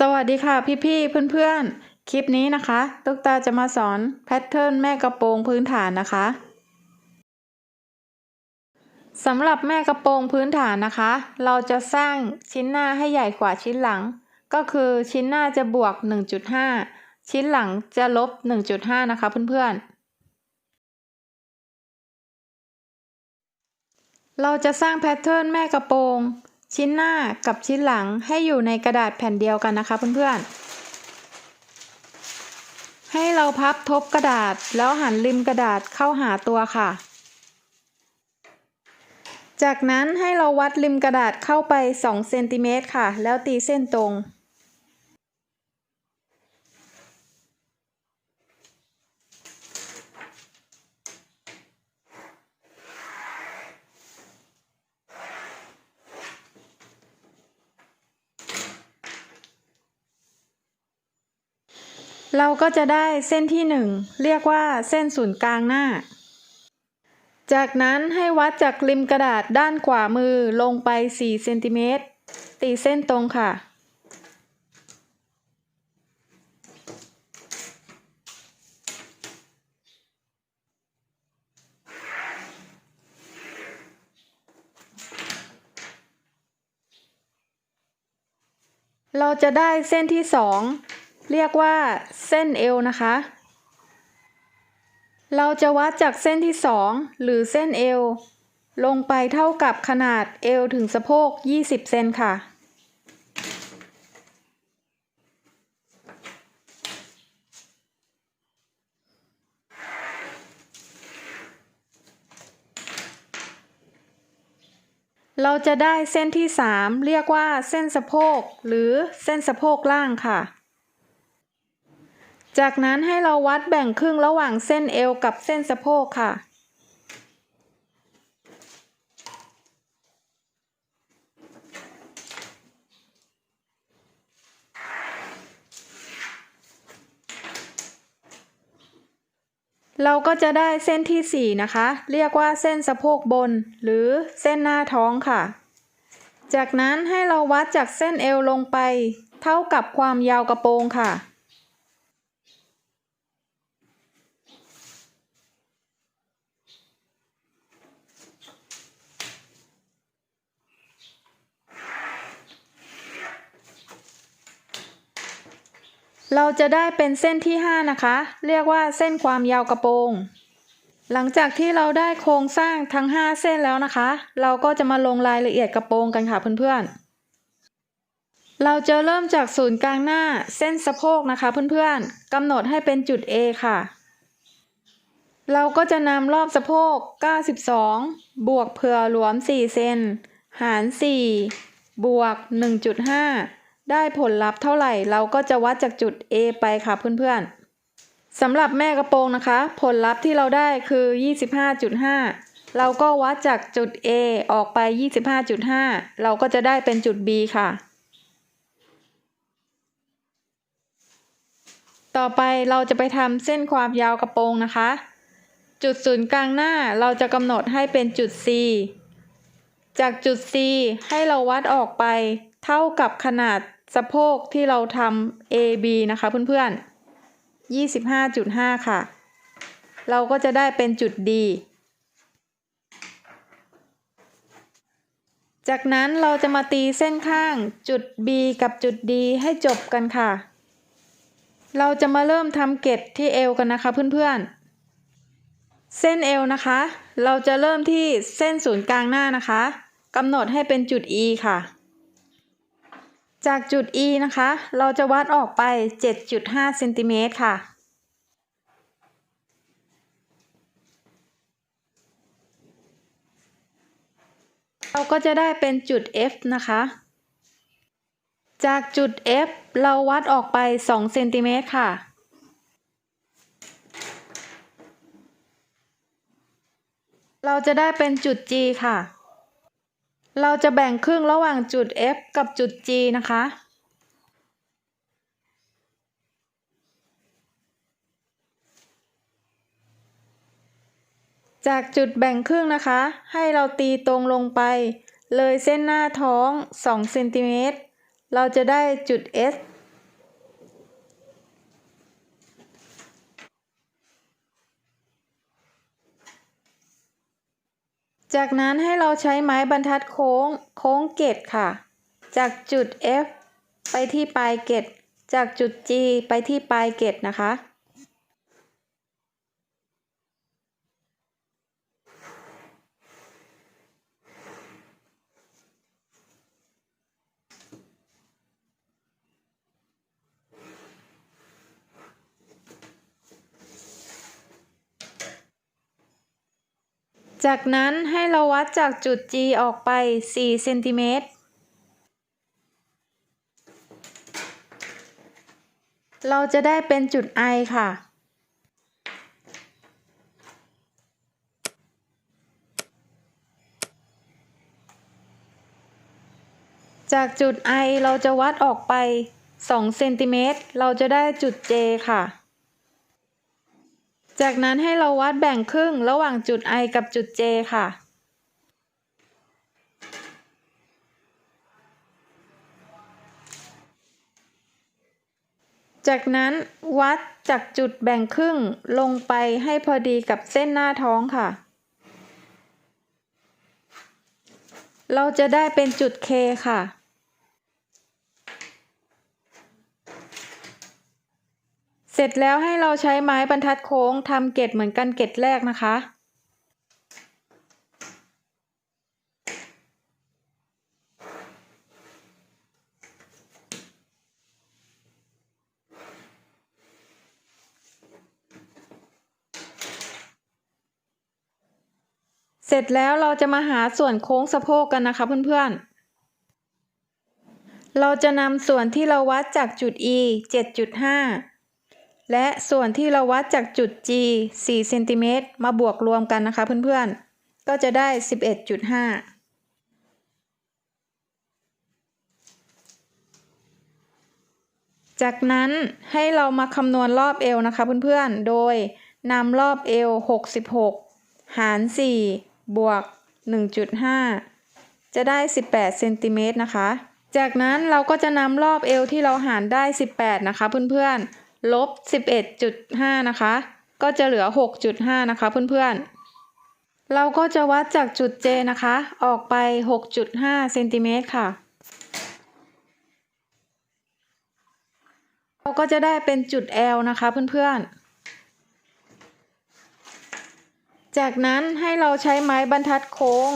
สวัสดีค่ะพี่ๆเพื่อนๆ คลิปนี้นะคะตุ๊กตาจะมาสอนแพทเทิร์นแม่กระโปรงพื้นฐานนะคะสำหรับแม่กระโปรงพื้นฐานนะคะ เราจะสร้างชิ้นหน้าให้ใหญ่กว่าชิ้นหลัง ก็คือชิ้นหน้าจะบวก 1.5 ชิ้นหลังจะลบ 1.5 นะคะเพื่อนๆเราจะสร้างแพทเทิร์นแม่กระโปรง ชิ้นหน้ากับชิ้นหลังให้อยู่ในกระดาษแผ่นเดียวกันนะคะเพื่อนๆ ให้เราพับทบกระดาษแล้วหันริมกระดาษเข้าหาตัวค่ะ จากนั้นให้เราวัดริมกระดาษเข้าไป2เซนติเมตรค่ะ แล้วตีเส้นตรง เราก็จะได้เส้นที่หนึ่งเรียกว่าเส้นศูนย์กลางหน้า จากนั้นให้วัดจากริมกระดาษด้านขวามือลงไป 4 เซนติเมตร ตีเส้นตรงค่ะ เราจะได้เส้นที่สอง เรียกว่าเส้นเอวนะคะ เราจะวัดจากเส้นที่สองหรือเส้นเอวลงไปเท่ากับขนาดเอวถึงสะโพก 20 เซนค่ะ เราจะได้เส้นที่ 3 เรียกว่าเส้นสะโพก หรือเส้นสะโพกล่างค่ะ จากนั้นให้เราวัดแบ่งครึ่งระหว่างเส้นเอวกับเส้นสะโพกค่ะ เราก็จะได้เส้นที่ 4 นะคะ เรียกว่าเส้นสะโพกบน หรือเส้นหน้าท้องค่ะ จากนั้นให้เราวัดจากเส้นเอวลงไป เท่ากับความยาวกระโปรงค่ะ เราจะได้เป็นเส้นที่ 5 นะคะ เรียกว่าเส้นความยาวกระโปรง หลังจากที่เราได้โครงสร้างทั้ง 5 เส้นแล้วนะคะ เราก็จะมาลงรายละเอียดกระโปรงกันค่ะเพื่อนๆ เราจะเริ่มจากศูนย์กลางหน้าเส้นสะโพกนะคะเพื่อนๆกำหนดให้เป็นจุด A ค่ะ เราก็จะนำรอบสะโพก 92 บวกเผื่อหลวม 4 เซน หาร 4 บวก 1.5 ได้ผลลัพธ์เท่าไหร่ เราก็จะวัดจากจุด A ไปค่ะเพื่อนๆสำหรับแม่กระโปรงนะคะ ผลลัพธ์ที่เราได้คือ 25.5 เราก็วัดจากจุด A ออกไป 25.5 เราก็จะได้เป็นจุด B ค่ะ ต่อไปเราจะไปทำเส้นความยาวกระโปรงนะคะ จุดศูนย์กลางหน้าเราจะกำหนดให้เป็นจุด C จากจุด C ให้เราวัดออกไปเท่ากับขนาด สะโพกที่เราทำ AB นะคะเพื่อนๆ 25.5 ค่ะ เราก็จะได้เป็นจุด D จากนั้นเราจะมาตีเส้นข้างจุด B กับจุด D ให้จบกันค่ะ เราจะมาเริ่มทำเกล็ดที่เอวกันนะคะเพื่อนๆ เส้นเอวนะคะ เราจะเริ่มที่เส้นศูนย์กลางหน้านะคะกำหนดให้เป็นจุด E ค่ะ จากจุด E นะคะ เราจะวัดออกไป 7.5เซนติเมตรค่ะ เราก็จะได้เป็นจุด F นะคะ จากจุด F เราวัดออกไป2เซนติเมตรค่ะเราจะได้เป็นจุด G ค่ะ เราจะแบ่งครึ่งระหว่างจุด F กับจุด G นะคะ จากจุดแบ่งครึ่งนะคะ ให้เราตีตรงลงไป เลยเส้นหน้าท้อง2เซนติเมตร เราจะได้จุด S จากนั้นให้เราใช้ไม้บรรทัดโค้งโค้งเกตค่ะ จากจุด F ไปที่ปลายเกตจากจุด G ไปที่ปลายเกตนะคะ จากนั้นให้เราวัดจากจุด G ออกไป 4 เซนติเมตร เราจะได้เป็นจุด I ค่ะ จากจุด I เราจะวัดออกไป 2 เซนติเมตร เราจะได้จุด J ค่ะ จากนั้นให้เราวัดแบ่งครึ่งระหว่างจุด I กับจุด J ค่ะ จากนั้นวัดจากจุดแบ่งครึ่งลงไปให้พอดีกับเส้นหน้าท้องค่ะ เราจะได้เป็นจุด K ค่ะ เส ร็จแล้วให้เราใช้ไม้บรรทัดโค้งทำเกตเหมือนกันเกตแรกนะคะ เสร็จแล้วเราจะมาหาส่วนโค้งสะโพกกันนะคะเพื่อนๆเราจะนำส่วนที่เราวัดจากจุด E 7.5 และส่วนที่เราวัดจากจุด G 4เซนติเมตรมาบวกรวมกันนะคะเพื่อนๆ ก็จะได้ 11.5จากนั้นให้เรามาคำนวณรอบเอวนะคะเพื่อนๆ โดยนำรอบเอว 66 หาร 4 บวก 1.5 จะได้ 18เซนติเมตรนะคะ จากนั้นเราก็จะนำรอบเอวที่เราหารได้ 18 นะคะเพื่อนๆ ลบ 11.5 นะคะ ก็จะเหลือ 6.5 นะคะเพื่อนๆ เราก็จะวัดจากจุด J นะคะ ออกไป 6.5เซนติเมตรค่ะ เราก็จะได้เป็นจุด L นะคะเพื่อนๆจากนั้นให้เราใช้ไม้บรรทัดโค้ง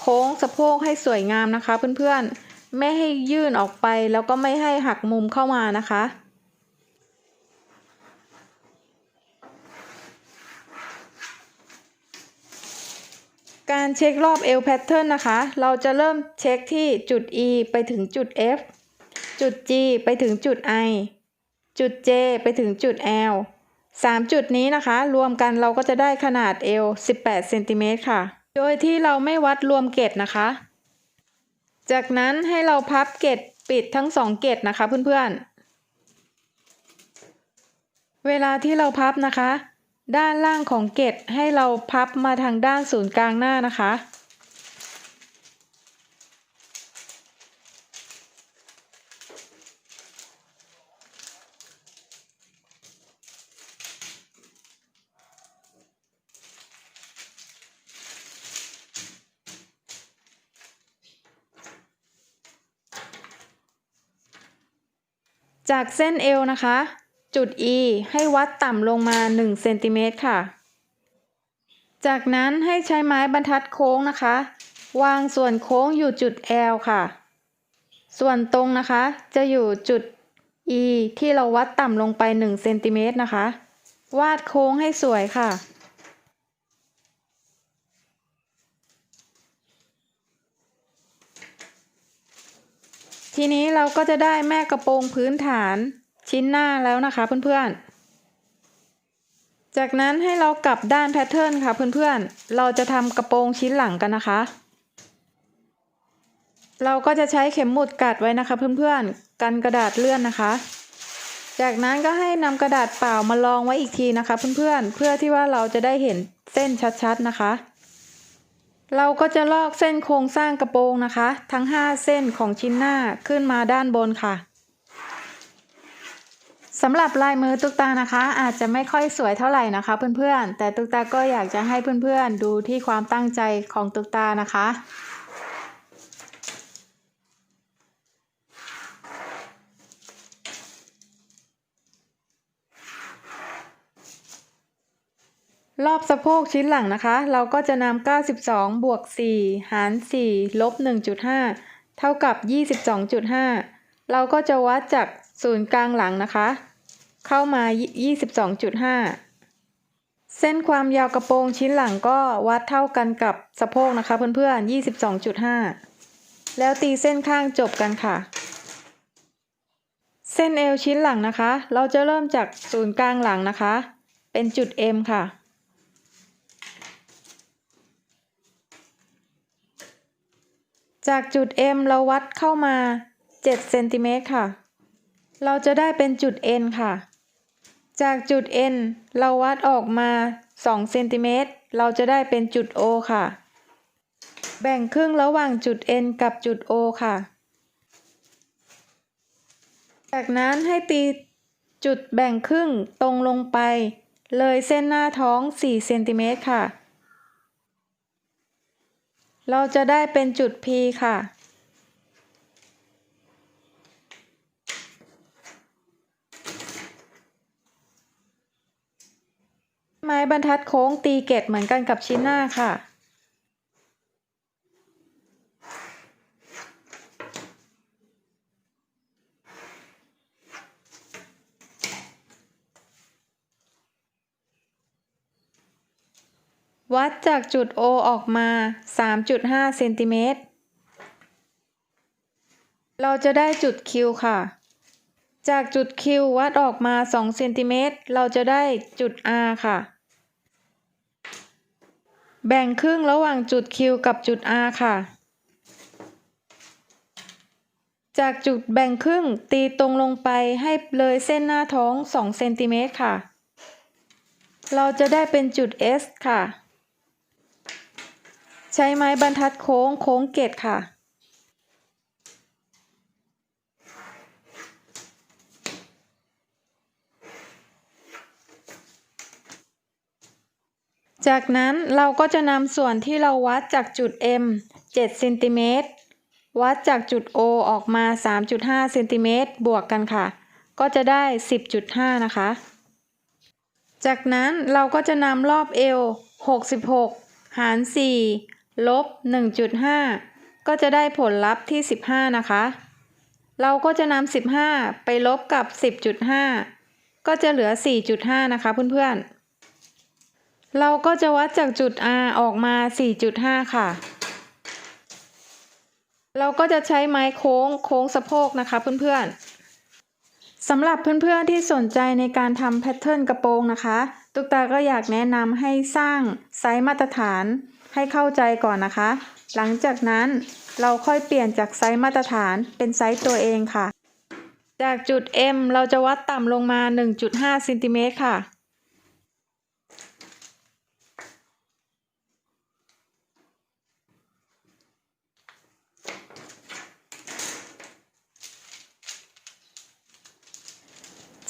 โค้งสะโพกให้สวยงามนะคะเพื่อนๆ ไม่ให้ยื่นออกไปแล้วก็ไม่ให้หักมุมเข้ามานะคะ การเช็ครอบเอวแพทเทิร์นนะคะ เราจะเริ่มเช็คที่จุด E ไปถึงจุด F จุด G ไปถึงจุด I จุด J ไปถึงจุด L สามจุดนี้นะคะ รวมกันเราก็จะได้ขนาดเอว18เซนติเมตรค่ะ โดยที่เราไม่วัดรวมเกตนะคะ จากนั้นให้เราพับเกตปิดทั้งสองเกตนะคะเพื่อนๆ เวลาที่เราพับนะคะ ด้านล่างของเกตให้เราพับมาทางด้านศูนย์กลางหน้านะคะ จากเส้นเอวนะคะ จุด E ให้วัดต่ำลงมา 1 เซนติเมตรค่ะ จากนั้นให้ใช้ไม้บรรทัดโค้งนะคะ วางส่วนโค้งอยู่จุด L ค่ะ ส่วนตรงนะคะ จะอยู่จุด E ที่เราวัดต่ำลงไป 1 เซนติเมตรนะคะ วาดโค้งให้สวยค่ะ ทีนี้เราก็จะได้แม่กระโปรงพื้นฐาน ชิ้นหน้าแล้วนะคะเพื่อนๆ จากนั้นให้เรากลับด้านแพทเทิร์นค่ะเพื่อนๆ เราจะทำกระโปรงชิ้นหลังกันนะคะ เราก็จะใช้เข็มหมุดกัดไว้นะคะเพื่อนๆ กันกระดาษเลื่อนนะคะ จากนั้นก็ให้นำกระดาษเปล่ามาลองไว้อีกทีนะคะเพื่อนๆ เพื่อที่ว่าเราจะได้เห็นเส้นชัดๆนะคะเราก็จะลอกเส้นโครงสร้างกระโปรงนะคะ ทั้ง 5 เส้นของชิ้นหน้าขึ้นมาด้านบนค่ะ สำหรับลายมือตุ๊กตานะคะ อาจจะไม่ค่อยสวยเท่าไหร่นะคะ เพื่อนๆ แต่ตุ๊กตาก็อยากจะให้เพื่อนๆ ดูที่ความตั้งใจของตุ๊กตานะคะ รอบสะโพกชิ้นหลังนะคะ เราก็จะนำ92 บวก 4 หาร 4 ลบ 1.5 เท่ากับ 22.5 เราก็จะวัดจากศูนย์กลางหลังนะคะ เข้ามา 22.5 เส้นความยาวกระโปรงชิ้นหลังก็วัดเท่ากันกับสะโพกนะคะเพื่อนๆ 22.5 แล้วตีเส้นข้างจบกันค่ะ เส้นเอวชิ้นหลังนะคะ เราจะเริ่มจากศูนย์กลางหลังนะคะ เป็นจุด M ค่ะจากจุด M เราวัดเข้ามา 7 เซนติเมตรค่ะ เราจะได้เป็นจุด N ค่ะ จากจุด N เราวัดออกมา 2 เซนติเมตร เราจะได้เป็นจุด O ค่ะ แบ่งครึ่งระหว่างจุด N กับจุด O ค่ะ จากนั้นให้ตีจุดแบ่งครึ่งตรงลงไป เลยเส้นหน้าท้อง 4 เซนติเมตรค่ะ เราจะได้เป็นจุด P ค่ะ ไม้บรรทัดโค้งตีเกตเหมือนกันกับชิ้นหน้าค่ะ วัดจากจุด O ออกมา 3.5เซนติเมตร เราจะได้จุด Q ค่ะจากจุด Q วัดออกมา2เซนติเมตร เราจะได้จุด R ค่ะ แบ่งครึ่งระหว่างจุด Q กับจุด R ค่ะ จากจุดแบ่งครึ่งตีตรงลงไปให้เลยเส้นหน้าท้อง 2 เซนติเมตรค่ะ เราจะได้เป็นจุด S ค่ะ ใช้ไม้บรรทัดโค้งโค้งเกตค่ะ จากนั้นเราก็จะนำส่วนที่เราวัดจากจุด M 7เซนติเมตรวัดจากจุด O ออกมา 3.5เซนติเมตรบวกกันค่ะ ก็จะได้ 10.5 นะคะ จากนั้นเราก็จะนำรอบเอว66 หาร 4 ลบ 1.5 ก็จะได้ผลลัพธ์ที่ 15 นะคะ เราก็จะนำ15 ไปลบกับ 10.5 ก็จะเหลือ 4.5 นะคะเพื่อนๆ เราก็จะวัดจากจุด R ออกมา 4.5 ค่ะ เราก็จะใช้ไม้โค้งโค้งสะโพกนะคะเพื่อนๆสำหรับเพื่อนๆที่สนใจในการทำแพทเทิร์นกระโปรงนะคะ ตุ๊กตาก็อยากแนะนำให้สร้างไซส์มาตรฐานให้เข้าใจก่อนนะคะ หลังจากนั้นเราค่อยเปลี่ยนจากไซส์มาตรฐานเป็นไซส์ตัวเองค่ะ จากจุด M เราจะวัดต่ำลงมา 1.5เซนติเมตรค่ะ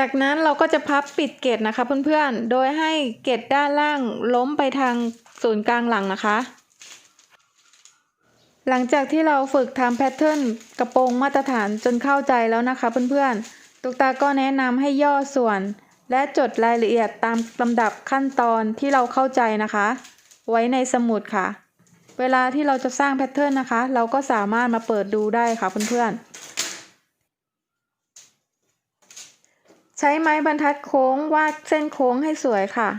จากนั้นเราก็จะพับปิดเกตนะคะเพื่อนๆ โดยให้เกตด้านล่างล้มไปทางศูนย์กลางหลังนะคะ หลังจากที่เราฝึกทำแพทเทิร์นกระโปรงมาตรฐานจนเข้าใจแล้วนะคะเพื่อนๆ ตุกตาก็แนะนำให้ย่อส่วน และจดรายละเอียดตามลำดับขั้นตอนที่เราเข้าใจนะคะ ไว้ในสมุดค่ะ เวลาที่เราจะสร้างแพทเทิร์นนะคะ เราก็สามารถมาเปิดดูได้ค่ะเพื่อนๆ ใช้ไม้บรรทัดโค้งวาดเส้นโค้งให้สวยค่ะ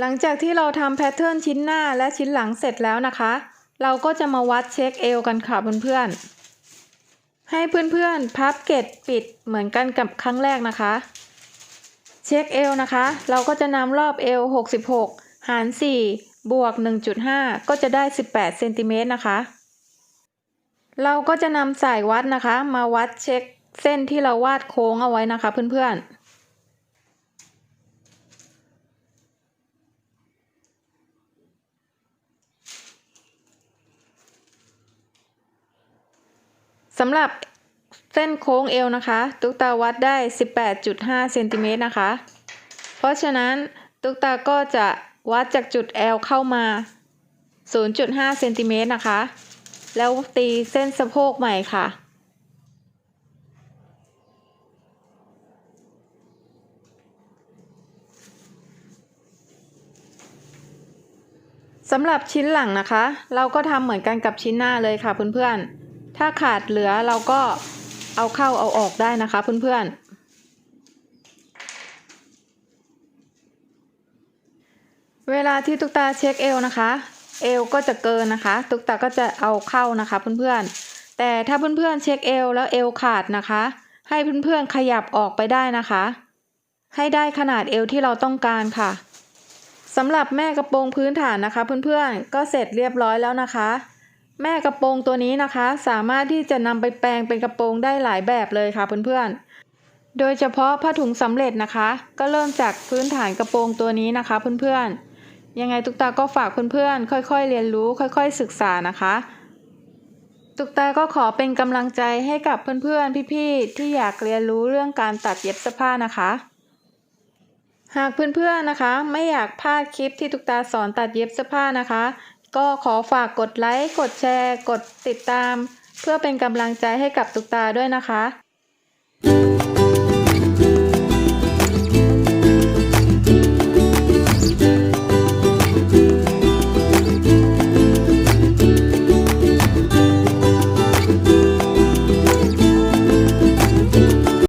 หลังจากที่เราทำแพทเทิร์นชิ้นหน้าและชิ้นหลังเสร็จแล้วนะคะ เราก็จะมาวัดเช็คเอวกันค่ะเพื่อนๆ ให้เพื่อนๆ พับเกตปิดเหมือนกันกับครั้งแรกนะคะ เช็คเอวนะคะ เราก็จะนำรอบเอว 66 หาร 4 บวก 1.5 ก็จะได้ 18 เซนติเมตรนะคะ เราก็จะนำสายวัดนะคะ มาวัดเช็คเส้นที่เราวาดโค้งเอาไว้นะคะเพื่อนๆ สำหรับเส้นโค้งเอวนะคะ ตุ๊กตาวัดได้ 18.5เซนติเมตรนะคะ เพราะฉะนั้นตุ๊กตาก็จะวัดจากจุด L เข้ามา 0.5เซนติเมตรนะคะ แล้วตีเส้นสะโพกใหม่ค่ะ สำหรับชิ้นหลังนะคะ เราก็ทำเหมือนกันกับชิ้นหน้าเลยค่ะเพื่อนๆ ถ้าขาดเหลือเราก็เอาเข้าเอาออกได้นะคะเพื่อนๆเวลาที่ตุ๊กตาเช็คเอวนะคะ เอวก็จะเกินนะคะ ตุ๊กตาก็จะเอาเข้านะคะเพื่อนๆ แต่ถ้าเพื่อนๆเช็คเอวแล้วเอวขาดนะคะ ให้เพื่อนๆขยับออกไปได้นะคะ ให้ได้ขนาดเอวที่เราต้องการค่ะสำหรับแม่กระโปรงพื้นฐานนะคะ เพื่อนๆก็เสร็จเรียบร้อยแล้วนะคะ แม่กระโปรงตัวนี้นะคะ สามารถที่จะนำไปแปลงเป็นกระโปรงได้หลายแบบเลยค่ะเพื่อนๆ โดยเฉพาะผ้าถุงสำเร็จนะคะ ก็เริ่มจากพื้นฐานกระโปรงตัวนี้นะคะเพื่อนๆ ยังไงตุกตาก็ฝากเพื่อนๆ ค่อยๆ เรียนรู้ ค่อยๆ ศึกษานะคะตุกตาก็ขอเป็นกำลังใจให้กับเพื่อนๆ พี่ๆ ที่อยากเรียนรู้เรื่องการตัดเย็บเสื้อผ้านะคะ หากเพื่อนๆ นะคะ ไม่อยากพลาดคลิปที่ตุกตาสอนตัดเย็บเสื้อผ้านะคะ ก็ขอฝากกดไลค์ กดแชร์ กดติดตาม เพื่อเป็นกำลังใจให้กับตุกตาด้วยนะคะ